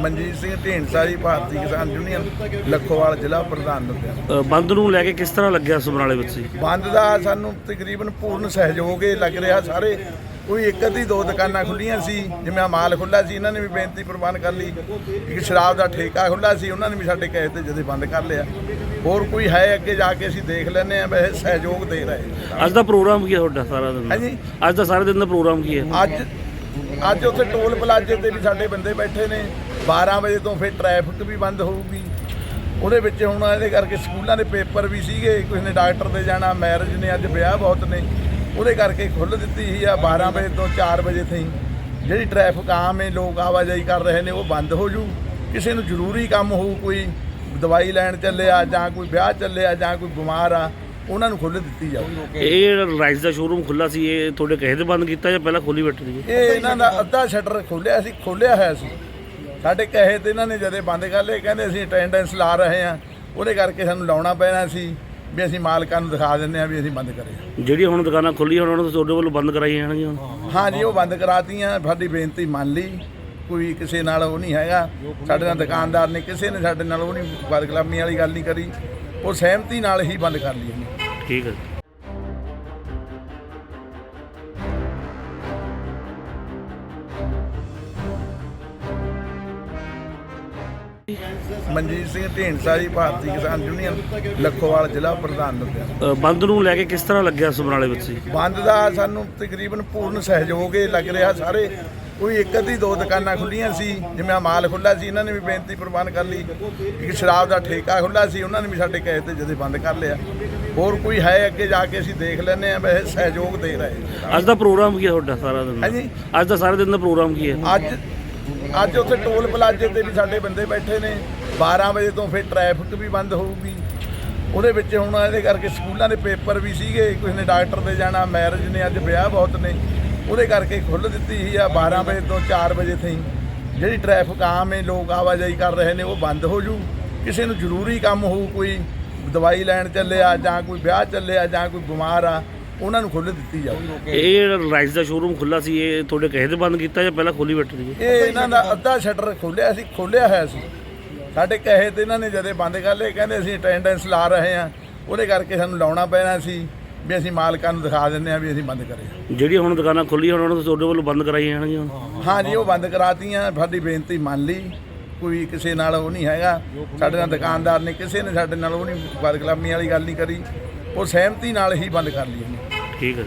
ਮਨਜੀਤ ਸਿੰਘ ਢੀਂਡਸਾ ਜੀ ਭਾਰਤੀ ਕਿਸਾਨ ਯੂਨੀਅਨ ਲੱਖੋਵਾਲ ਜ਼ਿਲ੍ਹਾ ਪ੍ਰਧਾਨ ਅ, ਬੰਦ ਨੂੰ ਲੈ ਕੇ ਕਿਸ ਤਰ੍ਹਾਂ ਲੱਗਿਆ ਸਮਰਾਲੇ ਵਿੱਚ? ਜੀ ਬੰਦ ਦਾ ਸਾਨੂੰ ਤਕਰੀਬਨ ਪੂਰਨ ਸਹਿਯੋਗ ਇਹ ਲੱਗ ਰਿਹਾ ਸਾਰੇ। ਕੋਈ ਇੱਕ ਅੱਧੀ ਦੋ ਦੁਕਾਨਾਂ ਖੁੱਲੀਆਂ ਸੀ ਜਿਵੇਂ ਆਹ ਮਾਲ ਖੁੱਲਾ ਸੀ ਇਹਨਾਂ ਨੇ ਵੀ ਬੇਨਤੀ ਪ੍ਰਵਾਨ ਕਰ ਲਈ। ਇੱਕ ਸ਼ਰਾਬ ਦਾ ਠੇਕਾ ਖੁੱਲਾ ਸੀ ਉਹਨਾਂ ਨੇ ਵੀ ਸਾਡੇ ਕਹੇ ਤੇ ਜਦੇ ਬੰਦ ਕਰ ਲਿਆ। ਹੋਰ ਕੋਈ ਹੈ ਅੱਗੇ ਜਾ ਕੇ ਅਸੀਂ ਦੇਖ ਲੈਂਦੇ ਆ ਵੈਸੇ ਸਹਿਯੋਗ ਦੇ ਰਹੇ। ਅੱਜ ਦਾ ਪ੍ਰੋਗਰਾਮ ਕੀ ਹੈ ਤੁਹਾਡਾ ਸਾਰਾ ਦਿਨ? ਹਾਂਜੀ। ਅੱਜ ਦਾ ਸਾਰੇ ਦਿਨ ਦਾ ਪ੍ਰੋਗਰਾਮ ਕੀ ਹੈ? ਅੱਜ ਅੱਜ ਉੱਥੇ ਟੋਲ ਪਲਾਜ਼ੇ ਤੇ ਵੀ ਸਾਡੇ ਬੰਦੇ ਬੈਠੇ ਨੇ। 12 ਵਜੇ ਤੋਂ ਫਿਰ ਟ੍ਰੈਫਿਕ ਵੀ ਬੰਦ ਹੋਊਗੀ। ਉਹਦੇ ਵਿੱਚ ਹੁਣ ਇਹਦੇ ਕਰਕੇ ਸਕੂਲਾਂ ਦੇ ਪੇਪਰ ਵੀ ਸੀਗੇ। ਕਿਸੇ ਨੇ ਡਾਕਟਰ ਦੇ ਜਾਣਾ, ਮੈਰਿਜ ਨੇ, ਅੱਜ ਵਿਆਹ ਬਹੁਤ ਨੇ। ਉਹਦੇ ਕਰਕੇ ਖੁੱਲ੍ਹ ਦਿੱਤੀ ਸੀ ਆ 12 ਵਜੇ ਤੋਂ 4 ਵਜੇ ਤਾਈਂ। ਜਿਹੜੀ ਟ੍ਰੈਫਿਕ ਆਮ ਹੈ, ਲੋਕ ਆਵਾਜਾਈ ਕਰ ਰਹੇ ਨੇ, ਉਹ ਬੰਦ ਹੋ ਜੂ। ਕਿਸੇ ਨੂੰ ਜ਼ਰੂਰੀ ਕੰਮ ਹੋਊ, ਕੋਈ ਦਵਾਈ ਲੈਣ ਚੱਲਿਆ ਜਾਂ ਕੋਈ ਵਿਆਹ ਚੱਲਿਆ ਜਾਂ ਕੋਈ ਬਿਮਾਰ ਆ ਉਹਨਾਂ ਨੂੰ ਖੁੱਲ੍ਹ ਦਿੱਤੀ ਜਾਊ। ਇਹ ਜਿਹੜਾ ਰਾਈਸ ਦਾ ਸ਼ੋਰੂਮ ਖੁੱਲਾ ਸੀ ਇਹ ਤੁਹਾਡੇ ਕਹੇ ਤੇ ਬੰਦ ਕੀਤਾ ਜਾਂ ਪਹਿਲਾਂ ਖੋਲੀ ਬੈਠੀ ਸੀ ਇਹ ਇਹਨਾਂ ਦਾ ਅੱਧਾ ਸ਼ਟਰ ਖੋਲਿਆ ਸੀ ਖੋਲਿਆ ਹੋਇਆ ਸੀ। ਸਾਡੇ ਕਹੇ ਤੇ ਇਹਨਾਂ ਨੇ ਜਦੇ ਬੰਦ ਕਰ ਲਏ ਕਹਿੰਦੇ ਅਸੀਂ ਅਟੈਂਡੈਂਸ ਲਾ ਰਹੇ ਹਾਂ। ਉਹਦੇ ਕਰਕੇ ਸਾਨੂੰ ਲਾਉਣਾ ਪੈਣਾ ਸੀ ਵੀ ਅਸੀਂ ਮਾਲਕਾਂ ਨੂੰ ਦਿਖਾ ਦਿੰਦੇ ਹਾਂ ਵੀ ਅਸੀਂ ਬੰਦ ਕਰੇ। ਜਿਹੜੀਆਂ ਹੁਣ ਦੁਕਾਨਾਂ ਖੁੱਲੀਆਂ ਉਹਨਾਂ ਨੂੰ ਤੁਹਾਡੇ ਵੱਲੋਂ ਬੰਦ ਕਰਾਈਆਂ ਜਾਣਗੀਆਂ। ਹਾਂ ਜੀ ਉਹ ਬੰਦ ਕਰਾਤੀਆਂ। ਸਾਡੀ ਬੇਨਤੀ ਮੰਨ ਲਈ। ਕੋਈ ਕਿਸੇ ਨਾਲ ਉਹ ਨਹੀਂ ਹੈਗਾ। ਸਾਡੇ ਨਾਲ ਦੁਕਾਨਦਾਰ ਨੇ ਕਿਸੇ ਨੇ ਸਾਡੇ ਨਾਲ ਉਹ ਨਹੀਂ ਬਦਕਲਾਮੀ ਵਾਲੀ ਗੱਲ ਨਹੀਂ ਕਰੀ। ਉਹ ਸਹਿਮਤੀ ਨਾਲ ਹੀ ਬੰਦ ਕਰ ਲਈ ਠੀਕ ਹੈ। ਮਨਜੀਤ ਸਿੰਘ ਢੀਂਡਸਾ ਜੀ ਭਾਰਤੀ ਕਿਸਾਨ ਯੂਨੀਅਨ ਲੱਖੋਵਾਲ ਜ਼ਿਲ੍ਹਾ ਪ੍ਰਧਾਨ ਲੁਧਿਆਣਾ ਅ, ਬੰਦ ਨੂੰ ਲੈ ਕੇ ਕਿਸ ਤਰ੍ਹਾਂ ਲੱਗਿਆ ਸਮਰਾਲੇ ਵਿੱਚ? ਜੀ ਬੰਦ ਦਾ ਸਾਨੂੰ ਤਕਰੀਬਨ ਪੂਰਨ ਸਹਿਯੋਗ ਇਹ ਲੱਗ ਰਿਹਾ। ਸਾਰੇ ਕੋਈ ਇੱਕ ਅੱਧੀ ਦੋ ਦੁਕਾਨਾਂ ਖੁੱਲੀਆਂ ਸੀ ਜਿਵੇਂ ਆਹ ਮਾਲ ਖੁੱਲਾ ਸੀ ਇਹਨਾਂ ਨੇ ਵੀ ਬੇਨਤੀ ਪ੍ਰਵਾਨ ਕਰ ਲਈ। ਇੱਕ ਸ਼ਰਾਬ ਦਾ ਠੇਕਾ ਖੁੱਲਾ ਸੀ ਉਹਨਾਂ ਨੇ ਵੀ ਸਾਡੇ ਕਹੇ ਤੇ ਜਦੇ ਬੰਦ ਕਰ ਲਿਆ। ਹੋਰ ਕੋਈ ਹੈ ਅੱਗੇ ਜਾ ਕੇ ਅਸੀਂ ਦੇਖ ਲੈਂਦੇ ਆ ਵੈਸੇ ਸਹਿਯੋਗ ਦੇ ਰਹੇ। ਅੱਜ ਦਾ ਪ੍ਰੋਗਰਾਮ ਕੀ ਹੈ ਤੁਹਾਡਾ ਸਾਰਾ ਦਿਨ? ਦਾ ਹਾਂਜੀ। ਅੱਜ ਦਾ ਸਾਰੇ ਦਿਨ ਦਾ ਪ੍ਰੋਗਰਾਮ ਕੀ ਹੈ? ਅੱਜ ਅੱਜ ਉੱਥੇ ਟੋਲ ਪਲਾਜ਼ੇ ਤੇ ਵੀ ਸਾਡੇ ਬੰਦੇ ਬੈਠੇ ਨੇ। 12 ਵਜੇ ਤੋਂ ਫਿਰ ਟ੍ਰੈਫਿਕ ਵੀ ਬੰਦ ਹੋਊਗੀ। ਉਹਦੇ ਵਿੱਚ ਹੁਣ ਇਹਦੇ ਕਰਕੇ ਸਕੂਲਾਂ ਦੇ ਪੇਪਰ ਵੀ ਸੀਗੇ। ਕਿਸੇ ਨੇ ਡਾਕਟਰ ਦੇ ਜਾਣਾ, ਮੈਰਿਜ ਨੇ, ਅੱਜ ਵਿਆਹ ਬਹੁਤ ਨੇ। ਉਹਦੇ ਕਰਕੇ ਖੁੱਲ੍ਹ ਦਿੱਤੀ ਸੀ ਆ 12 ਵਜੇ ਤੋਂ 4 ਵਜੇ ਤਾਈਂ। ਜਿਹੜੀ ਟ੍ਰੈਫਿਕ ਆਮ ਹੈ, ਲੋਕ ਆਵਾਜਾਈ ਕਰ ਰਹੇ ਨੇ, ਉਹ ਬੰਦ ਹੋ ਜੂ। ਕਿਸੇ ਨੂੰ ਜ਼ਰੂਰੀ ਕੰਮ ਹੋਊ, ਕੋਈ ਦਵਾਈ ਲੈਣ ਚੱਲਿਆ ਜਾਂ ਕੋਈ ਵਿਆਹ ਚੱਲਿਆ ਜਾਂ ਕੋਈ ਬਿਮਾਰ ਆ ਉਹਨਾਂ ਨੂੰ ਖੁੱਲ੍ਹ ਦਿੱਤੀ ਜਾਊ ਇਹ ਜਿਹੜਾ ਰਾਈਸ ਦਾ ਸ਼ੋਰੂਮ ਖੁੱਲਾ ਸੀ ਇਹ ਤੁਹਾਡੇ ਕਹੇ ਤੇ ਬੰਦ ਕੀਤਾ ਜਾਂ ਪਹਿਲਾਂ ਖੋਲੀ ਬੈਠੀ ਸੀ ਇਹ ਇਹਨਾਂ ਦਾ ਅੱਧਾ ਸ਼ਟਰ ਖੋਲਿਆ ਸੀ ਖੋਲਿਆ ਹੋਇਆ ਸੀ। ਸਾਡੇ ਕਹੇ ਤੇ ਇਹਨਾਂ ਨੇ ਜਦੇ ਬੰਦ ਕਰ ਲਏ ਕਹਿੰਦੇ ਅਸੀਂ ਅਟੈਂਡੈਂਸ ਲਾ ਰਹੇ ਹਾਂ। ਉਹਦੇ ਕਰਕੇ ਸਾਨੂੰ ਲਾਉਣਾ ਪੈਣਾ ਸੀ ਵੀ ਅਸੀਂ ਮਾਲਕਾਂ ਨੂੰ ਦਿਖਾ ਦਿੰਦੇ ਹਾਂ ਵੀ ਅਸੀਂ ਬੰਦ ਕਰੇ। ਜਿਹੜੀਆਂ ਹੁਣ ਦੁਕਾਨਾਂ ਖੁੱਲੀਆਂ ਉਹਨਾਂ ਨੂੰ ਤੁਹਾਡੇ ਵੱਲੋਂ ਬੰਦ ਕਰਾਈਆਂ ਜਾਣਗੀਆਂ? ਹਾਂ ਜੀ ਉਹ ਬੰਦ ਕਰਾਤੀਆਂ। ਸਾਡੀ ਬੇਨਤੀ ਮੰਨ ਲਈ। ਕੋਈ ਕਿਸੇ ਨਾਲ ਉਹ ਨਹੀਂ ਹੈਗਾ। ਸਾਡੇ ਨਾਲ ਦੁਕਾਨਦਾਰ ਨੇ ਕਿਸੇ ਨੇ ਸਾਡੇ ਨਾਲ ਉਹ ਨਹੀਂ ਬਦਕਲਾਮੀ ਵਾਲੀ ਗੱਲ ਨਹੀਂ ਕਰੀ। ਉਹ ਸਹਿਮਤੀ ਨਾਲ ਹੀ ਬੰਦ ਕਰ ਲਈ ਉਹਨੇ ਠੀਕ ਹੈ